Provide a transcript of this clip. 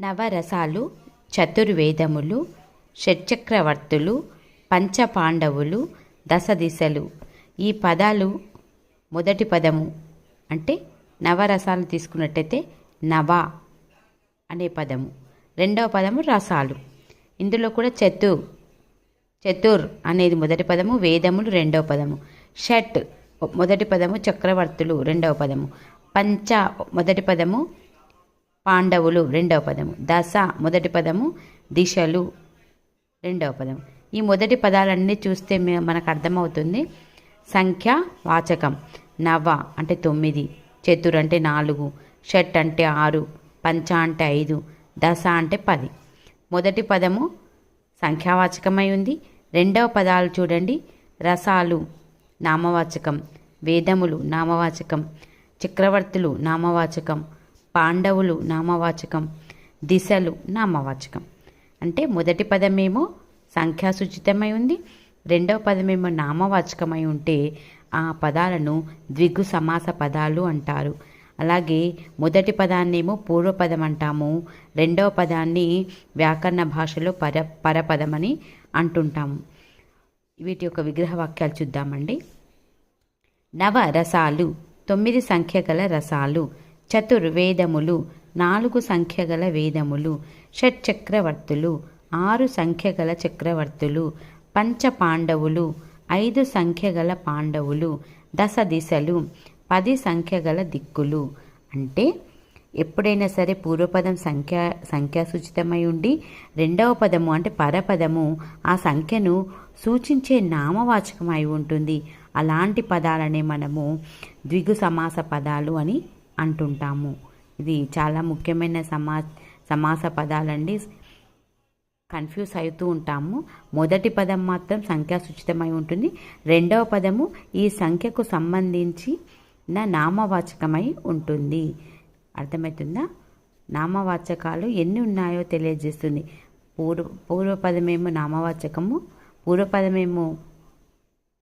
నవరసాలు చతుర్వేదములు షట్చక్రవర్తులు పంచపాండవులు దశదిశలు. ఈ పదాలు మొదటి పదము. అంటే నవరసాలు తీసుకున్నట్టయితే నవ అనే పదము. రెండవ పదము రసాలు. ఇందులో కూడా చతు చతుర్ అనేది మొదటి పదము వేదములు రెండవ పదము. షట్ మొదటి పదము చక్రవర్తులు రెండవ పదము. పంచ మొదటి పదము పాండవులు రెండవ పదము. దశ మొదటి పదము. దిశలు రెండవ పదము. ఈ మొదటి పదాలన్నీ చూస్తే మనకు అర్థమవుతుంది. సంఖ్య వాచకం. నవ అంటే తొమ్మిది చతుర్ అంటే నాలుగు షట్ అంటే ఆరు పంచ అంటే ఐదు దశ అంటే పది. మొదటి పదము సంఖ్యావాచకమై ఉంది. రెండవ పదాలు చూడండి. రసాలు నామవాచకం. వేదములు నామవాచకం. చక్రవర్తులు నామవాచకం. పాండవులు నామవాచకం దిశలు నామవాచకం. అంటే మొదటి పదమేమో సంఖ్యాసూచితమై ఉంది రెండవ పదమేమో నామవాచకమై ఉంటే ఆ పదాలను ద్విగు సమాస పదాలు అంటారు. అలాగే మొదటి పదాన్నేమో పూర్వపదం అంటాము రెండవ పదాన్ని వ్యాకరణ భాషలో పర పరపదమని అంటుంటాము. వీటి యొక్క విగ్రహ వాక్యాలు చూద్దామండి. నవ రసాలు తొమ్మిది సంఖ్య గల రసాలు చతుర్వేదములు నాలుగు సంఖ్య గల వేదములు షట్ చక్రవర్తులు ఆరు సంఖ్య గల చక్రవర్తులు పంచ పాండవులు ఐదు సంఖ్య గల పాండవులు దశ దిశలు పది సంఖ్య గల దిక్కులు. అంటే ఎప్పుడైనా సరే పూర్వపదం సంఖ్య సంఖ్యాసూచితమై ఉండి రెండవ పదము అంటే పరపదము ఆ సంఖ్యను సూచించే నామవాచకమై ఉంటుంది. అలాంటి పదాలనే మనము ద్విగు సమాస పదాలు అని అంటుంటాము. ఇది చాలా ముఖ్యమైన సమా సమాస పదాలండి. కన్ఫ్యూజ్ అవుతూ ఉంటాము. మొదటి పదం మాత్రం సంఖ్యాసూచితమై ఉంటుంది. రెండవ పదము ఈ సంఖ్యకు సంబంధించి నా నామవాచకమై ఉంటుంది. అర్థమవుతుందా నామవాచకాలు ఎన్ని ఉన్నాయో తెలియజేస్తుంది. పూర్వ పూర్వపదమేమో నామవాచకము పూర్వపదమేమో